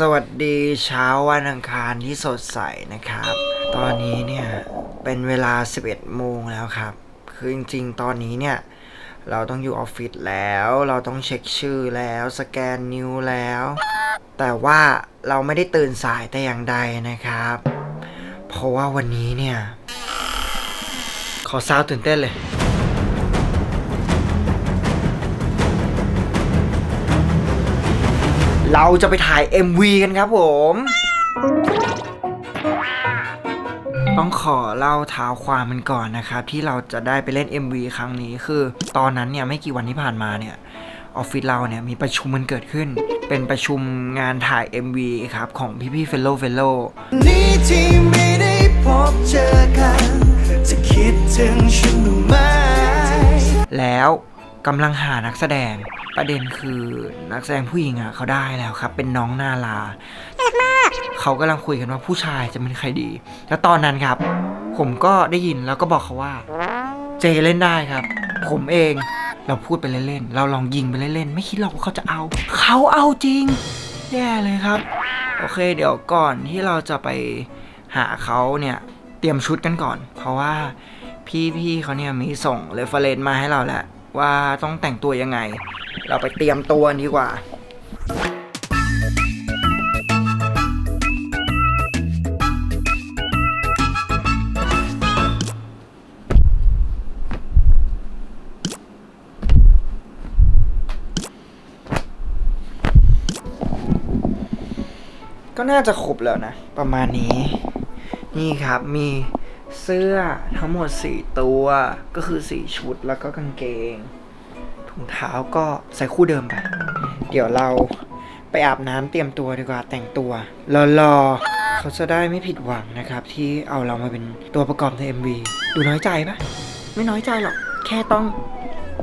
สวัสดีเช้าวันอังคารที่สดใสนะครับ ตอนนี้เนี่ยเป็นเวลา 11 โมงแล้วครับ คือจริงๆ ตอนนี้เนี่ยเราต้องอยู่ออฟฟิศแล้ว เราต้องเช็คชื่อแล้วสแกนนิ้วแล้ว แต่ว่าเราไม่ได้ตื่นสายแต่อย่างใดนะครับ เพราะว่าวันนี้เนี่ย ขอซาวตื่นเต้นเลย เราจะไปถ่าย MV กันครับผม ต้องขอเล่าเท้าความมันก่อนนะครับ ที่เราจะได้ไปเล่น MV ครั้งนี้คือ ตอนนั้นเนี่ยไม่กี่วันที่ผ่านมาเนี่ยออฟฟิศเราเนี่ยมีประชุมมันเกิดขึ้น เป็นประชุมงานถ่าย MV ครับของพี่ๆเฟลโลเฟลโลนี้ที่ไม่ได้พบเจอกัน จะคิดถึงฉันไหมแล้ว กำลังหานักแสดง ประเด็นคือนักแสดงผู้หญิงอะเขาได้แล้วครับ เป็นน้องนาลาเขากำลังคุยกันว่าผู้ชายจะเป็นใครดี แล้วตอนนั้นครับ ผมก็ได้ยินแล้วก็บอกเขาว่า เจเล่นได้ครับ ผมเองเราพูดไปเล่นๆ เราลองยิงไปเล่นๆ ไม่คิดหรอกว่าเขาจะเอา เขาเอาจริง แย่เลยครับ โอเค เดี๋ยวก่อนที่เราจะไปหาเขาเนี่ยเตรียมชุดกันก่อน เพราะว่าพี่ๆเขาเนี่ยมีส่งเรฟเฟรนมาให้เราแล้ว ว่าต้องแต่งตัวยังไง เราไปเตรียมตัวดีกว่า ก็น่าจะครบแล้วนะ ประมาณนี้ นี่ครับมี เสื้อทั้งหมด 4 ตัวก็คือ 4 ชุดแล้วก็กางเกง ถุงเท้าก็ใส่คู่เดิมไป เดี๋ยวเราไปอาบน้ำเตรียมตัวดีกว่าแต่งตัวรอๆเขาจะได้ไม่ผิดหวังนะครับ ที่เอาเรามาเป็นตัวประกอบใน MV ดูน้อยใจปะไม่น้อยใจหรอก แค่ต้อง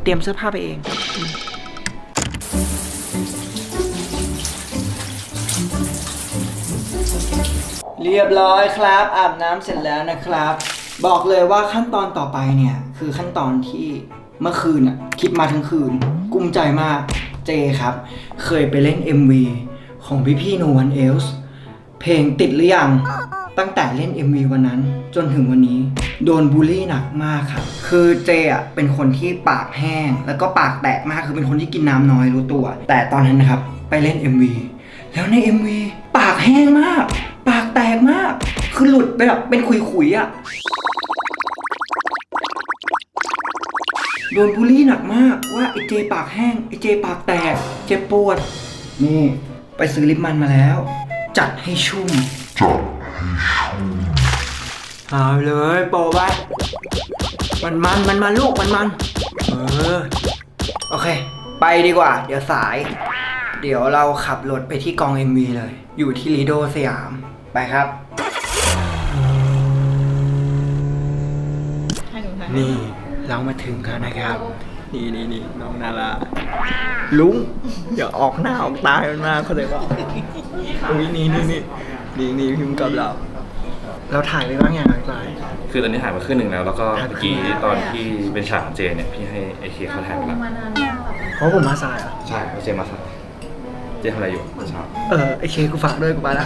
เตรียมเสื้อผ้าไปเอง เรียบร้อยครับ อาบน้ำเสร็จแล้วนะครับ บอกเลยว่าขั้นตอนต่อไปเนี่ย คือขั้นตอนที่เมื่อคืนอะคิดมาทั้งคืนกุ้มใจมากเจครับ เคยไปเล่น MV ของพี่พี่ No One Else เพลงติดหรือยัง ตั้งแต่เล่น MV วันนั้นจนถึงวันนี้ โดนบูลลี่หนักมากครับ คือเจอะเป็นคนที่ปากแห้ง แล้วก็ปากแตกมากคือเป็นคนที่กินน้ำน้อยรู้ตัว แต่ตอนนั้นนะครับ ไปเล่น MV แล้วใน MV ปากแห้งมาก ปากแตกมาก คือ หลุดไปแบบเป็นขุยๆอะ โดนบูลลี่หนักมากว่าไอเจปากแห้งไอเจปากแตก เจ็บปวด นี่ ไปซื้อลิปมันมาแล้ว จัดให้ชุ่ม เอาเลยโปะไปมันมันมันมันลูกมันมันเออโอเค ไปดีกว่า เดี๋ยวสาย เดี๋ยวเราขับรถไปที่กอง MV เลย อยู่ที่ลีโดสยาม ไปครับ นี่เรามาถึงแล้วนะครับ นี่นี่นี่น้องนาราลุงอย่าออกหน้าออกตามันมากเขาเลยว่าอุ้ยนี่นี่นี่นี่นี่พิมพ์กับเรา เราถ่ายไปบ้างอย่างไรไป คือตอนนี้ถ่ายมาครึ่งหนึ่งแล้ว แล้วก็ถ่ายไปเมื่อครึ่กี้งแล้วตอนที่เป็นฉากของเจเนี่ยพี่ให้ไอเคเขาถ่ายไปแล้วเพราะผมมาสายเหรอะใช่เพราะเจมาถ่ายเจทำอะไรอยู่เมื่อเช้าเออไอเคกูฝากด้วยกูไปละ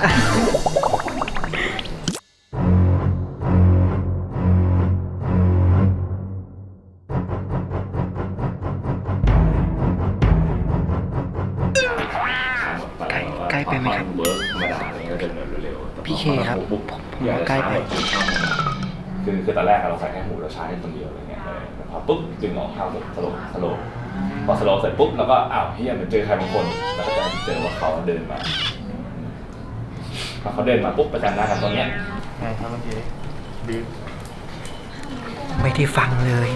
ใส่แค่หูเราใช้คนเดียวอะไรเงี้ยเออแต่พอปุ๊บดึงออกเข้าแบบสโลว์สโลว์พอสโลว์เสร็จปุ๊บแล้วก็อ้าวเฮียเหมือนเจอใครบางคนแล้วก็จะเจอว่าเขาเดินมาพอเขาเดินมาปุ๊บประจันหน้ากันตรงเนี้ยไม่ได้ฟังเลย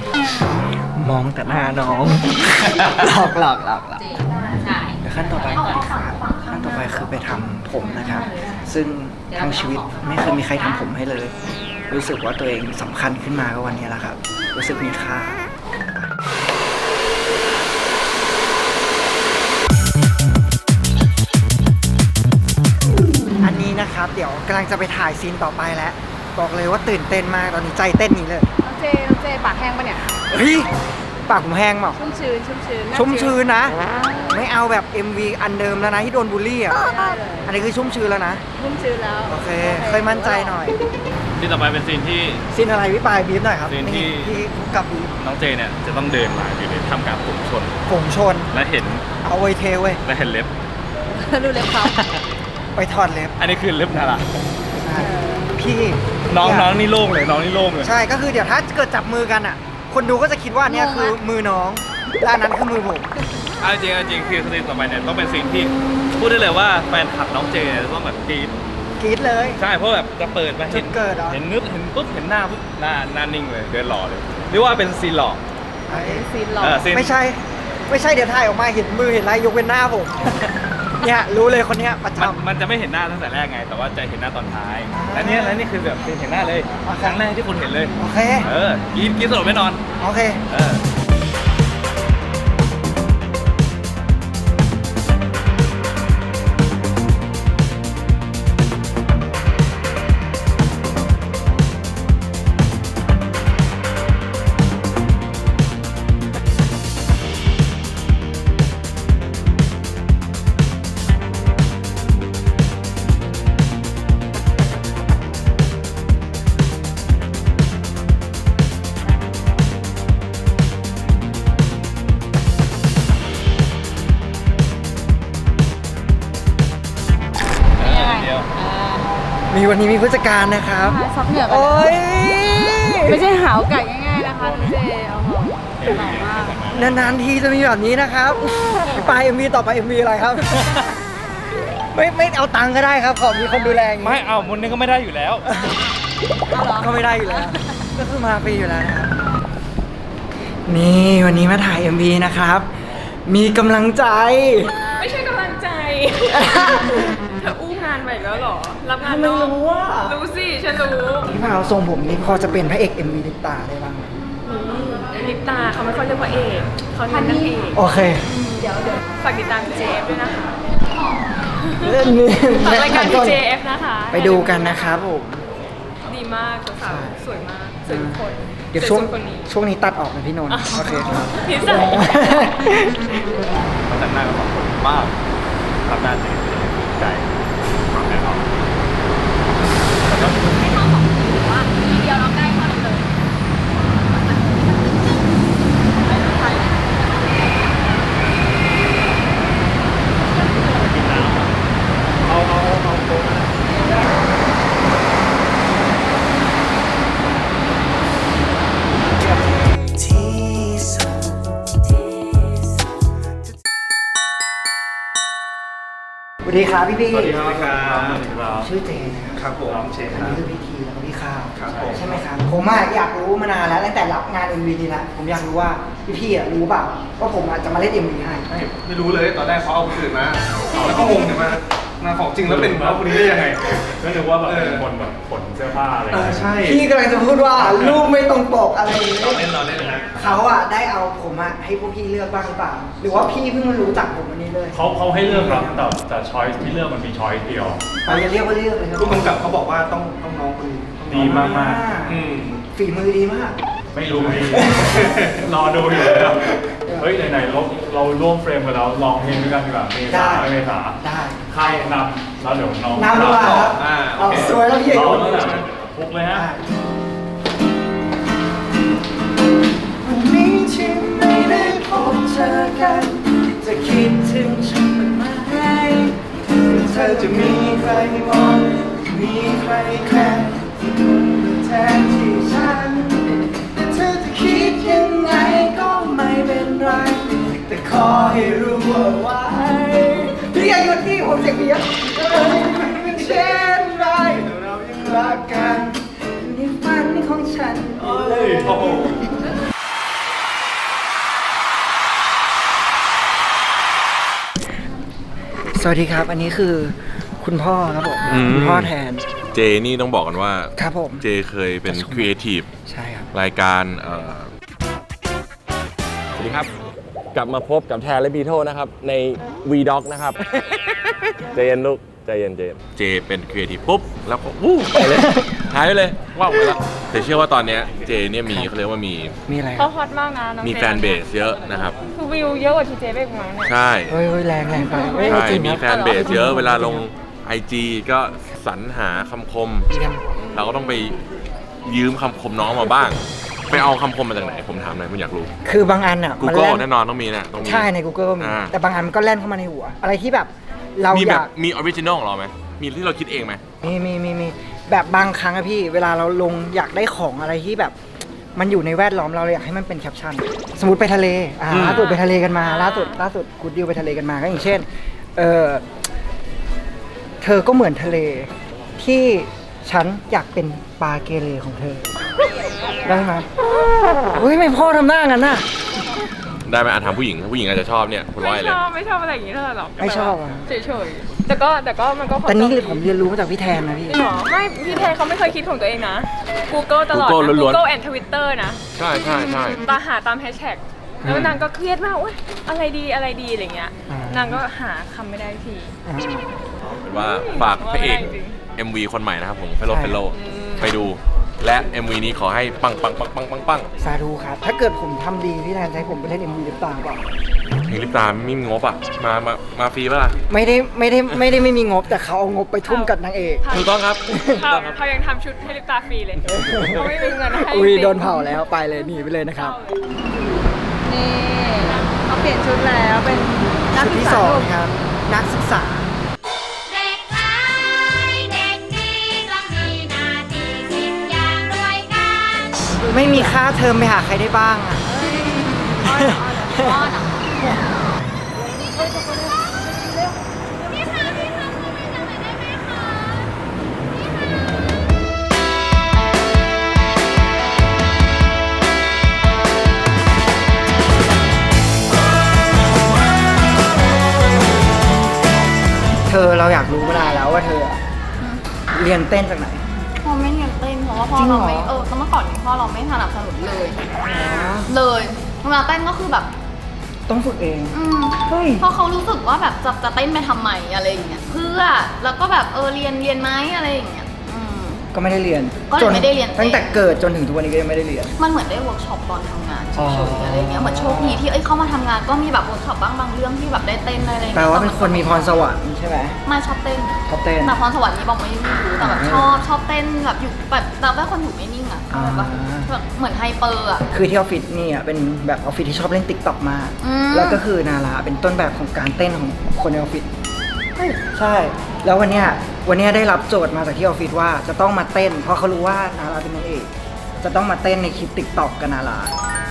มองแต่หน้าน้อง หลอกหลอกหลอกหลอกเดี๋ยวขั้นต่อไป ขั้นต่อไปคือไปทำผมนะครับ ซึ่งทั้งชีวิตไม่เคยมีใครทำผมให้เลย รู้สึกว่าตัวเองสำคัญขึ้นมาก็วันนี้แหละครับ รู้สึกมีค่าอันนี้นะครับ เดี๋ยวกำลังจะไปถ่ายซีนต่อไปแล้ว บอกเลยว่าตื่นเต้นมากตอนนี้ใจเต้นหนี้เลยน้องเจน้องเจปากแห้งปะเนี่ย เฮ้ยปากผมแห้งเปล่าชุ่มชื้น ชุ่มชื้นชุ่มชื้นนะ ไม่เอาแบบ MV อันเดิมแล้วนะที่โดนบูลลี่อะได้เลยอันนี้คือชุ่มชื้นแล้วนะ ชุ่มชื้นแล้วโอเค เคยมั่นใจหน่อย ที่ต่อไปเป็นซีนที่ซินอะไรพี่ปายบีบหน่อยครับซีนที่ ที่กับบีบน้องเจเนี่ยจะต้องเดินมาอยู่ในท่ามกลางฝูงชน ผงชน และเห็นเอาไว้เทเว้ยและเห็นเล็บ ดูเล็บเขาไปถอดเล็บอันนี้คือเล็บนาราพี่น้องเยน้องนี่โล่งเลยน้องนี่โล่งเลย ใช่ก็คือเดี๋ยวถ้าเกิดจับมือกันอะ คนดูก็จะคิดว่าเนี่ยคือมือน้องและอันนั้นคือมือผมเอาจริงเอาจริงคือซีนต่อไปเนี่ยต้องเป็นซีนที่พูดได้เลยว่าแฟนคลับน้องเจเนี่ยต้องแบบกรี๊ด กรี๊ดเลย ใช่เพราะแบบจะเปิดมาเห็นจุดเกิดเหรอ เห็นนึกเห็นปุ๊บเห็นหน้าปุ๊บหน้าหน้านิ่งเลยเดินหล่อเลยเรียกว่าเป็นซีนหล่อซีนหล่อเออซีนไม่ใช่ ไม่ใช่เดี๋ยวถ่ายออกมาเห็นมือเห็นอะไรยกเว้นหน้าผม เนี่ยรู้เลยคนเนี้ยประมันจำมันจะไม่เห็นหน้าตั้งแต่แรกไง แต่ว่าจะเห็นหน้าตอนท้ายและเนี่ยและนี่คือแบบเป็นเห็นหน้าเลยโอเคครั้งแรกที่คุณเห็นเลยโอเค เออกินกินสลบไม่นอน โอเค เออเอ นนี้มีผู้จัดการนะครับซับเหนือกันโอ้ยไม่ใช่หาวไก่ง่ายๆนะคะน้องเจโอ้โหหล่อมากนานๆทีจะมีแบบนี้นะครับไปเอ็มวีต่อไปเอ็มวีอะไรครับ ไม่ไม่เอาตังค์ก็ได้ครับขอมีคนดูแลอย่างไม่นี้เอามุนนี้ก็ไม่ได้อยู่แล้ว เอาเหรอก็ไม่ได้อยู่แล้วก็คือมาฟรีอยู่แล้วนะครับนี่วันนี้มาถ่าย MV นะครับ มีกำลังใจ ไม่ใช่กำลังใจเธ ออู้งานใหม่แล้วเหรอ รับงานไม่นอกรู้ว่ารู้สิ ฉันรู้พี่พาวทรงผมนี่พอจะเป็นพระเอก MV ลิปตาได้บ้างไหมลิปตาเขาไม่ค่อยเรียกว่าเอกเขาเน้นนางเอกโอเค ฝากติดตาม JF ด้วยนะคะเรื่องนี้ฝากรายการ JF นะคะไปดูกันนะครับผม ดีมากสาวๆสวยมากสวยทุกคนเดี๋ยวช่วงสสุคนนี้ ช่วงนี้ตัดออกนะพี่นนท์โอเคครับ นิสัยเขาแต่งหน้ากับสองคนมากทำหน้าเจใจ ครับพี่พี่สวัสดีครับสวัสดีครับชื่อเจนะครับผมน้องเชนอันครับนี้คือพี่ทีแล้วก็พี่ข้าวครับผมใช่ไหมครับผมอะอยากรู้มานานแล้วตั้งแต่รับงาน MV นี้แล้วผมอยากรู้ว่าพี่พี่อะรู้เปล่าว่าผมอะจะมาเล่น MV ให้ไม่ไม่รู้เลยตอนแรกเขาเอาคนอื่นมาแล้วก็งงถึงมา มาของจริงแล้วเป็นเราคนนี้ได้ยังไง ก็นึกว่าแบบเออเป็นคนแบบขนเสื้อผ้าอะไรเออใช่พี่กำลังจะพูดว่ารูปไม่ตรงปกอะไรอย่างเงี้เรายเล่นเราเล่นนะเขาอะได้เอาผมอะให้พวกพี่เลือกบ้างหรือเปล่า หรือว่าพี่เพิ่งมารู้จักผมวันนี้เลยเขาเขาให้เลือกครับแต่แต่ช้อยที่เลือกมันมีช้อยเดียว เราจะเรียกว่าเลือกเลยครับผู้กำกับเขาบอกว่าต้องต้องน้องคนนี้ต้องน้องดีมากอ่อืม ฝีมือดีมาก ไม่รู้พี่รอดูอยู่แล้วเฮ้ยไหนๆเราเราร่วมเฟรมกันแล้วลองเพลงด้วยกันดีกว่าเมษาได้ เมษาได้ ใครนำแล้วเดี๋ยวน้องน้ำดีกว่าครับ อ่าโอเอาเคสวยแล้วพี่เราคนตั้งแต่พุกเลยฮะ วันนี้ที่ไม่ได้พบเจอกัน จะคิดถึงฉันบ้างไหมเธอจะมีใครมอง มีใครแค่แทนที่ ยุดที่ผมเสียงเพี้ยนเป็นเช่นไรเรายังรักกันในฝันของฉัน เฮ้ยโอ้โหสวัสดีครับ อันนี้คือคุณพ่อครับผมอืม คุณพ่อแทนเจนี่ต้องบอกกันว่า ครับผมเจเคยเป็นครีเอทีฟใช่ครับ รายการเอ่อสวัสดีครับ กลับมาพบกับแทนและบีโทนะครับ ใน V Dog นะครับ ใจเย็นลูกใจเย็นใจเย็น เจเป็นครีเอทีฟปุ๊บ แล้วก็วู้ไปเลย หายไปเลยว่าวไปแล้วแต่เชื่อว่าตอนเนี้ยเจเนี่ยมีเขาเรียกว่ามีมีอะไรคเขารับฮอตมากนะองมีจแฟนเบสเยอะนะครับ คือวิวเยอะกว่าทีเจเบกมั้งเนี่ยใช่ เฮ้ยเฮ้ยแรงแรงไปเฮ้ยใช่ จริงมีครับแฟนเบสเยอะเวลาลง IG ก็สรรหาคำคม เราก็ต้องไปยืมคำคมน้องมาบ้าง ไปเอาคำคมมาจากไหน ผมถามหน่อยผมอยากรู้ คือบางอันอะมัน Google แล่แน่นอนต้องมีนะต้องมี ใช่ใน Google ก็มี อ่า แต่บางอันมันก็แล่นเข้ามาในหัว อะไรที่แบบ เรามีอแบบยาก มีออริจินอลของเราไหมมีที่เราคิดเองไหม มีมีมีมีแบบบางครั้งอะพี่ เวลาเราลงอยากได้ของอะไรที่แบบ มันอยู่ในแวดล้อมเราเลยอยากให้มันเป็นแคปชั่นสมมติไปทะเลอ่าอืม ล่าสุดไปทะเลกันมาล่าสุดล่าสุดกูดิวไปทะเลกันมาก็อย่างเช่นเออเธอก็เหมือนทะเล ที่ฉันอยากเป็นปลาเกเรของเธอ ได้ไหมเฮ้ยไม่พ่อทำหน้างั้นน่ะ ได้ไหมอะถามผู้หญิงผู้หญิงอาจจะชอบเนี่ยคุณร้อยไม่เลชย อบไม่ชอบอะไรอย่างนี้เท่าไหร่หรอกไม่ชอบอะ เฉยๆแต่ก็แต่ก็มันก็พอแต่นี่ต้องผมเรียนรู้มาจากพี่แทนนะพี่ จริงเหรอไม่พี่แทนเขาไม่เคยคิดของตัวเองนะ Google ตลอด Google นะล้วนๆ Google and Twitter นะ ใช่ใช่ใช่ ตาหาตามแฮชแท็กแล้วนางก็เครียดมากโอ๊ยอะไรดีอะไรดีอะไรเงี้ย อ่าน นางก็หาคำไม่ได้ที อ่าเป็นว่าฝากพระเอกว่าไม่ได้จริง MV คนใหม่นะครับผมเฟลโลใช่ เฟลโลไปดู และ MV นี้ขอให้ปังปังปังปังปังปังสาธุครับ ถ้าเกิดผมทำดีพี่แทนจะให้ผมไปเล่นเอ็มวีหรือเปล่าเปล่าเพลงลิปตาไม่มีงบอะ มามามาฟรีป่ะล่ะไม่ได้ไม่ได้ไม่ได้ไม่มีงบแต่เขาเอางบไปทุ่มกับนางเอกถูกต้องครับถูกเขาต้องครับ เขายังทำชุดให้ลิปตาฟรีเลยเขาไม่มีเงินให้อุ้ยจริงโดนเผาแล้วไปเลยหนีไปเลยนะครับ นี่เขาเปลี่ยนชุดแล้วเป็นนักชุดศึกที่ษาสองหนุ่มครับนักศึกษา ไม่มีค่าเทอมไปหาใครได้บ้างอะเธอเราอยากรู้มานานแล้วว่าเธอเรียนเต้นจากไหน ว่าพ่อจริงเหรเราอ ไม่เออเมื่อก่อนนี้พ่อเราไม่สนับสนุนเลย เลยเวลาเต้นก็คือแบบ ต้องฝึกเอง อืมเฮ้ย เพราะเขารู้สึกว่าแบบจะจะเต้นไปทำไมอะไรอย่างเงี้ยเพื่อแล้วก็แบบเออเรียนเรียนไหมอะไรอย่างเงี้ยอืม ก็ไม่ได้เรียนก็เลยไม่ได้เรียนเต้นตั้งแต่เกิดจนถึงทุกวันนี้ก็ยังไม่ได้เรียน มันเหมือนได้เวิร์กช็อปตอนทำงานเฉอ๋ยอๆอะไรอย่างเงี้ยเหมือนโชคดีที่เอ้ยเข้ามาทำงานก็มีแบบเวิร์กช็อปบ้างบางเรื่องที่แบบได้เต้นได้อะไรอย่งแปลงี้ยว่าเป็นคนมีพรสวรรค์ใช่ไหมไม่ชอบเต้น ชอบเต้น แต่พรสวรรค์นี้บอกไม่ไม่รู้แต่แบบอ่าชอบชอบเต้นแบบอยู่แบบเราเป็นคนอยู่ไม่นิ่งอะอ่าแบบว่า แบบเหมือนไฮเปอร์อะ คือที่ออฟฟิศนี่อะเป็นแบบออฟฟิศที่ชอบเล่นติ๊กต็อกมากอืม แล้วก็คือนาราเป็นต้นแบบของการเต้นของคนในออฟฟิศ ใช่ แล้ววันเนี้ยวันเนี้ยได้รับโจทย์มาจากที่ออฟฟิศว่าจะต้องมาเต้น เพราะเขารู้ว่านาราเป็นนางเอกจะต้องมาเต้นในคลิปติ๊กต็อกกับนารา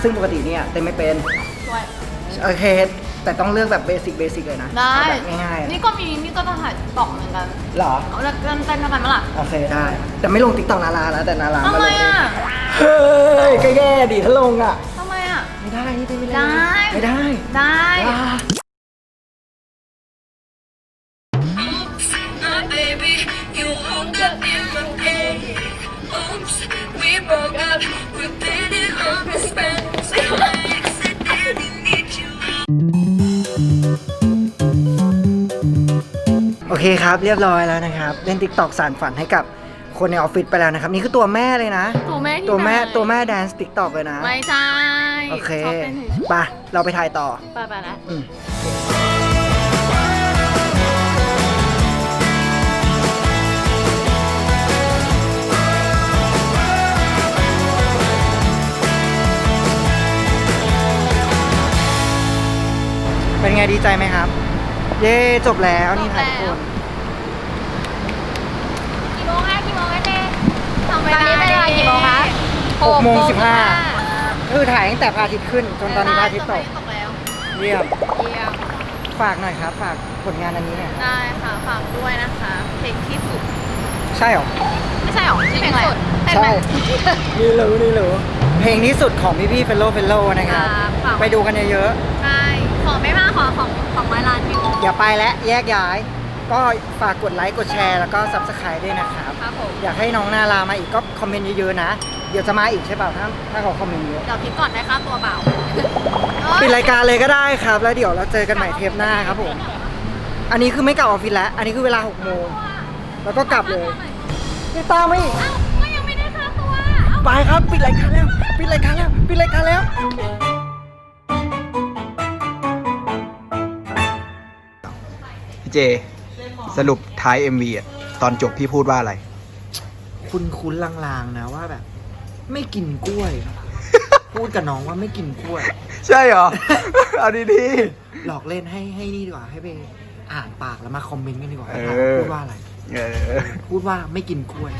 ซึ่งปกติเนี่ยเต้นไม่เป็นช่วย โอเค แต่ต้องเลือกแบบเบสิกเบสิกเลยนะได้ เอาแบบง่ายๆนี่อะก็มี นี่ก็จะถ่ายตอกเหมือนกัน เหรอเอาแล้วเต้นเต้นกันไหมล่ะโอเคได้ แต่ไม่ลงติ๊กต็อกนาราแล้วแต่นาราทำไมอะเฮ้ยก็แย่ดิถ้าลงอะทำไมอะ ไม่ได้นี่เต้นไม่ได้ได้ ไม่ได้ ได้ อ่า โอเคครับ เรียบร้อยแล้วนะครับ เล่นติ๊กต็อกสารฝันให้กับคนในออฟฟิศไปแล้วนะครับ นี่คือตัวแม่เลยนะ ตัวแม่ที่ตัวแม่ไหนตัวแม่แดนซ์ติ๊กต็อกเลยนะ ไม่ใช่โอเคชอบเต้นเฉยไปเราไปถ่ายต่อ ๆไปไปนะอืมเป็นไงดีใจไหมครับ เย้จบแล้วนี่ถ่ายทุกคนกี่โมงคะกี่โมงคะเจ๊ทำเวตอนลานี้เป็นเวลากี่โมงคะหกโมงสิบห้าคือถ่ายตั้งแต่พระอาทิตย์ขึ้น จนตอนนี้พระอาทิตย์ตกตกแล้วเยี่ยมเยี่ยมฝากหน่อยครับฝากผลงานอันนี้หน่อยครับได้ค่ะฝากด้วยนะคะ เพลงที่สุด ใช่เหรอไม่ใช่หรอชื่อเพลงอะไรเต้นไหมใช่นี่รู้นี่รู้เพลงที่สุดของพี่พี่เฟลโลเฟลโลนะครับครับฝากไปดูกันเยอะใช่ของไม่มากขอของ อย่าไปแล้วแยกย้าย ก็ฝากกดไลค์กดแชร์แล้วก็ subscribe ด้วยนะครับ ครับผมอยากให้น้องนารามาอีกก็คอมเมนต์เยอะๆนะ เดี๋ยวจะมาอีกใช่เปล่าถ้าถ้าเขาคอมเมนต์เยอะเดี๋ยวคิดก่อนได้ค่าตัวเปล่าปิดรายการเลยก็ได้ครับ แล้วเดี๋ยวเราเจอกันใหม่เทปหน้าครับผมอันนี้คือไม่กลับออฟฟิศแล้ว อันนี้คือเวลา6โมงแล้วก็กลับเลยนี่ตามมาอีก เอ้าก็ยังไปครับ ปิดรายการแล้ว ปิดรายการแล้ว ปิดรายการแล้ว เจ สรุปท้าย MV อะตอนจบพี่พูดว่าอะไร คุณคุ้นๆลางๆนะว่าแบบ ไม่กินกล้วย พูดกับน้องว่าไม่กินกล้วย ใช่เหรอ เอาดีหลอกเล่นให้ให้นี่ดีกว่า ให้ไปอ่านปากแล้วมาคอมเมนต์กันดีกว่าเออว่าพูดว่าอะไร ๆเออ พูดว่าไม่กินกล้วย